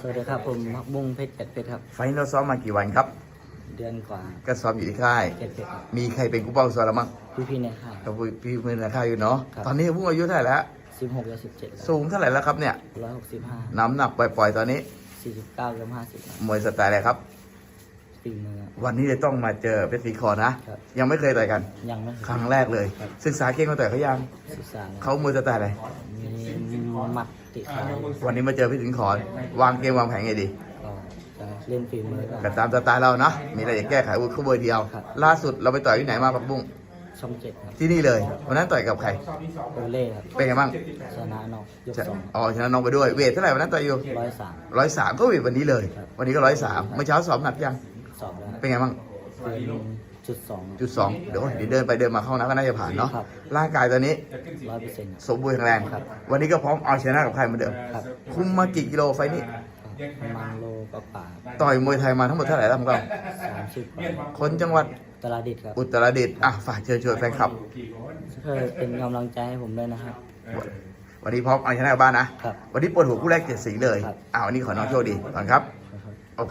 สวัสดีครับผมพักบุ้งเพชรเจ็ดเพชรครับ ไฟล์เราซ้อมมากี่วันครับ เดือนกว่าก็ซ้อมอยู่ที่ค่ายเจ็ดเพชรครับมีใครเป็นกู้เป้าซ้อมแล้วมั้งพี่พี่ๆในค่าย กับพี่มือในค่ายอยู่เนาะ ครับ ตอนนี้พุ่งอายุเท่าไหร่แล้ว สิบหกและสิบเจ็ดสูงเท่าไหร่แล้วครับเนี่ย ร้อยหกสิบห้าน้ำหนักปล่อยๆตอนนี้ สี่สิบเก้ากับห้าสิบมวยสไตล์อะไรครับปีมือครับ วันนี้เลยต้องมาเจอเพชรศรีคอนะ ครับ ยังไม่เคยต่อยกัน ยังไม่ครั้งแรกเลย ศึกษาเก่งมาต่อยเขายังศึกษาแล้วเขามวยสไตล์อะไรมี หมัดติดขาวันนี้มาเจอเพชรศรีคอวางเกมวางแผนไงดีก็จะเล่นฝีมือก็กันตามสไตล์เรานะมีอะไรจะแก้ไขวุฒิเขาเบอร์เดียวครับล่าสุดเราไปต่อยที่ไหนมาปักบุ้งช่องเจ็ดครับที่นี่เลยวันนั้นต่อยกับใครโอเล่ครับเป็นไงบ้างชนะนอกยกจะสองอ๋อชนะน้องไปด้วยเวทเท่าไหร่วันนั้นต่อยอยู่ร้อยสามร้อยสามก็เวทวันนี้เลยครับวันนี้ก็ร้อยสามเมื่อเช้าสอบหนักยังสอบแล้วเป็นไงบ้างเกิน จุดสองจุดสองเดี๋ยวเดี๋ยวเดินไปเดินมาเข้าน้ำก็น่าจะผ่านเนาะครับร่างกายตอนนี้ร้อยเปอร์เซ็นต์ สมบูรณ์แข็งแรงครับ วันนี้ก็พร้อมเอาชนะกับใครเหมือนเดิม ครับคุมมากี่กิโลไฟล์นี้ ประมาณโลกับป่าต่อยมวยไทยมาทั้งหมดเท่าไหร่แล้วของเราสามสิบคนจังหวัดตลาดดิษครับอุตรดิตถ์อะฝากเชิญชวนแฟนคลับช่วยเป็นกำลังใจให้ผมด้วยนะครับ วันนี้พร้อมเอาชนะกับบ้านนะ ครับวันนี้ปวดหัวคู่แรกเจ็ดสีเลยครับอ้าววันนี้ขอน้องโชคดีก่อนครับ ขอบ